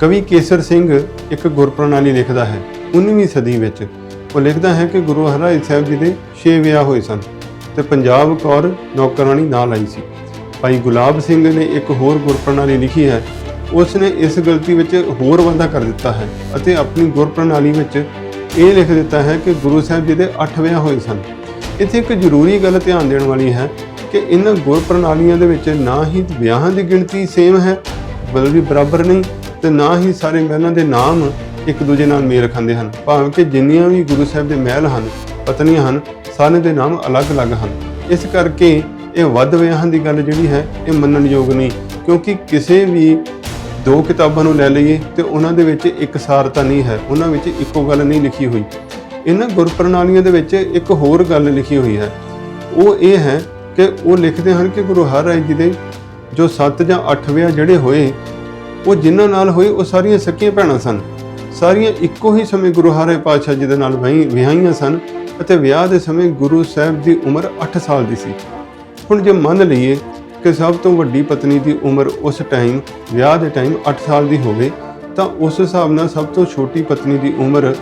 ਕਵੀ ਕੇਸਰ ਸਿੰਘ ਇੱਕ ਗੁਰਪ੍ਰਣਾਲੀ ਲਿਖਦਾ ਹੈ। 19ਵੀਂ ਸਦੀ ਵਿੱਚ ਉਹ ਲਿਖਦਾ ਹੈ ਕਿ ਗੁਰੂ ਹਰਿਰਾਏ ਸਾਹਿਬ ਜੀ ਦੇ 6 ਵਿਆਹ ਹੋਏ ਸਨ ਤੇ ਪੰਜਾਬ ਕੌਰ ਨੌਕਰਾਣੀ ਨਾਲ ਆਈ ਸੀ। ਭਾਈ ਗੁਲਾਬ ਸਿੰਘ ਨੇ ਇੱਕ ਹੋਰ ਗੁਰਪ੍ਰਣਾਲੀ ਲਿਖੀ ਹੈ। ਉਸ ਨੇ ਇਸ ਗਲਤੀ ਵਿੱਚ ਹੋਰ ਵਾਧਾ ਕਰ ਦਿੱਤਾ ਹੈ ਅਤੇ ਆਪਣੀ ਗੁਰਪ੍ਰਣਾਲੀ ਵਿੱਚ ਇਹ ਲਿਖ ਦਿੱਤਾ ਹੈ ਕਿ ਗੁਰੂ ਸਾਹਿਬ ਜੀ ਦੇ 8 ਵਿਆਹ ਹੋਏ ਸਨ। ਇੱਥੇ ਇੱਕ ਜ਼ਰੂਰੀ ਗੱਲ ਧਿਆਨ ਦੇਣ ਵਾਲੀ ਹੈ ਕਿ ਇਹਨਾਂ ਗੁਰਪ੍ਰਣਾਲੀਆਂ ਦੇ ਵਿੱਚ ਨਾ ਹੀ ਵਿਆਹਾਂ ਦੀ ਗਿਣਤੀ ਸੇਮ ਹੈ, ਬਲਕਿ ਵੀ ਬਰਾਬਰ ਨਹੀਂ ਤੇ ਨਾ ਹੀ ਸਾਰੇ ਮਹਿਲਾਂ ਦੇ ਨਾਮ ਇੱਕ ਦੂਜੇ ਨਾਲ ਮੇਲ ਖਾਂਦੇ ਹਨ। ਭਾਵੇਂ ਕਿ ਜਿੰਨੀਆਂ ਵੀ ਗੁਰੂ ਸਾਹਿਬ ਦੇ ਮਹਿਲ ਹਨ, ਪਤਨੀਆਂ ਹਨ, ਸਾਰਿਆਂ ਦੇ ਨਾਮ ਅਲੱਗ-ਅਲੱਗ ਹਨ। ਇਸ ਕਰਕੇ ਇਹ ਵੱਧ ਵਿਆਹਾਂ ਦੀ ਗੱਲ ਜਿਹੜੀ ਹੈ, ਇਹ ਮੰਨਣਯੋਗ ਨਹੀਂ। ਕਿਉਂਕਿ ਕਿਸੇ ਵੀ ਦੋ ਕਿਤਾਬਾਂ ਨੂੰ ਲੈ ਲਈਏ ਤੇ ਉਹਨਾਂ ਦੇ ਵਿੱਚ ਇੱਕ ਸਾਰਤਾ ਨਹੀਂ ਹੈ, ਉਹਨਾਂ ਵਿੱਚ ਇੱਕੋ ਗੱਲ ਨਹੀਂ ਲਿਖੀ ਹੋਈ। ਇਹਨਾਂ ਗੁਰਪ੍ਰਣਾਲੀਆਂ ਦੇ ਵਿੱਚ ਇੱਕ ਹੋਰ ਗੱਲ ਲਿਖੀ ਹੋਈ ਹੈ। ਉਹ ਇਹ ਹੈ ਕਿ ਉਹ ਲਿਖਦੇ ਹਨ ਕਿ ਗੁਰੂ ਹਰਿਰਾਏ ਜੀ ਦੇ ਜੋ 7 ਜਾਂ 8 ਵਿਆਹ ਜਿਹੜੇ ਹੋਏ ਉਹ ਜਿਨ੍ਹਾਂ ਨਾਲ ਹੋਈ ਉਹ ਸਾਰੀਆਂ ਸਕੀਆਂ ਭੈਣਾਂ ਸਨ। ਸਾਰੀਆਂ ਇੱਕੋ ਹੀ ਸਮੇਂ ਗੁਰੂ ਹਰੇ ਪਾਤਸ਼ਾਹ ਜੀ ਦੇ ਨਾਲ ਵਿਆਹੀ- ਵਿਆਹੀਆਂ ਸਨ ਅਤੇ ਵਿਆਹ ਦੇ ਸਮੇਂ ਗੁਰੂ ਸਾਹਿਬ ਦੀ ਉਮਰ 8 ਸਾਲ ਦੀ ਸੀ। ਹੁਣ ਜੇ ਮੰਨ ਲਈਏ ਕਿ ਸਭ ਤੋਂ ਵੱਡੀ ਪਤਨੀ ਦੀ ਉਮਰ ਉਸ ਟਾਈਮ, ਵਿਆਹ ਦੇ ਟਾਈਮ 8 ਸਾਲ ਦੀ ਹੋਵੇ, ਤਾਂ ਉਸ ਹਿਸਾਬ ਨਾਲ ਸਭ ਤੋਂ ਛੋਟੀ ਪਤਨੀ ਦੀ ਉਮਰ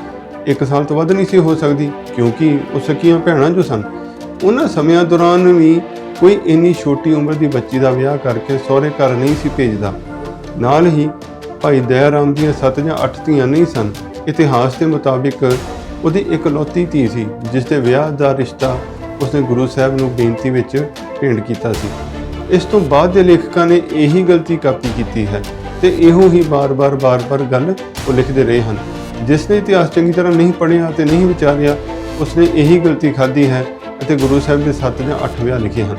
1 ਸਾਲ ਤੋਂ ਵੱਧ ਨਹੀਂ ਸੀ ਹੋ ਸਕਦੀ, ਕਿਉਂਕਿ ਉਹ ਸਕੀਆਂ ਭੈਣਾਂ ਜੋ ਸਨ। ਉਹਨਾਂ ਸਮਿਆਂ ਦੌਰਾਨ ਵੀ ਕੋਈ ਇੰਨੀ ਛੋਟੀ ਉਮਰ ਦੀ ਬੱਚੀ ਦਾ ਵਿਆਹ ਕਰਕੇ ਸਹੁਰੇ ਘਰ ਨਹੀਂ ਸੀ ਭੇਜਦਾ। ਨਾਲ ਹੀ ਭਾਈ ਦਇਆ ਰਾਮ ਦੀਆਂ 7 ਜਾਂ 8 ਧੀਆਂ ਨਹੀਂ ਸਨ। ਇਤਿਹਾਸ ਦੇ ਮੁਤਾਬਿਕ ਉਹਦੀ ਇਕਲੌਤੀ ਧੀ ਸੀ, ਜਿਸ ਦੇ ਵਿਆਹ ਦਾ ਰਿਸ਼ਤਾ ਉਸਨੇ ਗੁਰੂ ਸਾਹਿਬ ਨੂੰ ਬੇਨਤੀ ਵਿੱਚ ਭੇਂਟ ਕੀਤਾ ਸੀ। ਇਸ ਤੋਂ ਬਾਅਦ ਦੇ ਲੇਖਕਾਂ ਨੇ ਇਹੀ ਗਲਤੀ ਕਾਪੀ ਕੀਤੀ ਹੈ ਤੇ ਇਹੋ ਹੀ ਬਾਰ-ਬਾਰ ਬਾਰ-ਬਾਰ ਗੱਲ ਉਹ ਲਿਖਦੇ ਰਹੇ ਹਨ। ਜਿਸ ਨੇ ਇਤਿਹਾਸ ਚੰਗੀ ਤਰ੍ਹਾਂ ਨਹੀਂ ਪੜ੍ਹਿਆ ਤੇ ਨਹੀਂ ਵਿਚਾਰਿਆ, ਉਸਨੇ ਇਹੀ ਗਲਤੀ ਖਾਧੀ ਹੈ ਅਤੇ ਗੁਰੂ ਸਾਹਿਬ ਦੇ 7 ਜਾਂ 8 ਵਿਆਹ ਲਿਖੇ ਹਨ।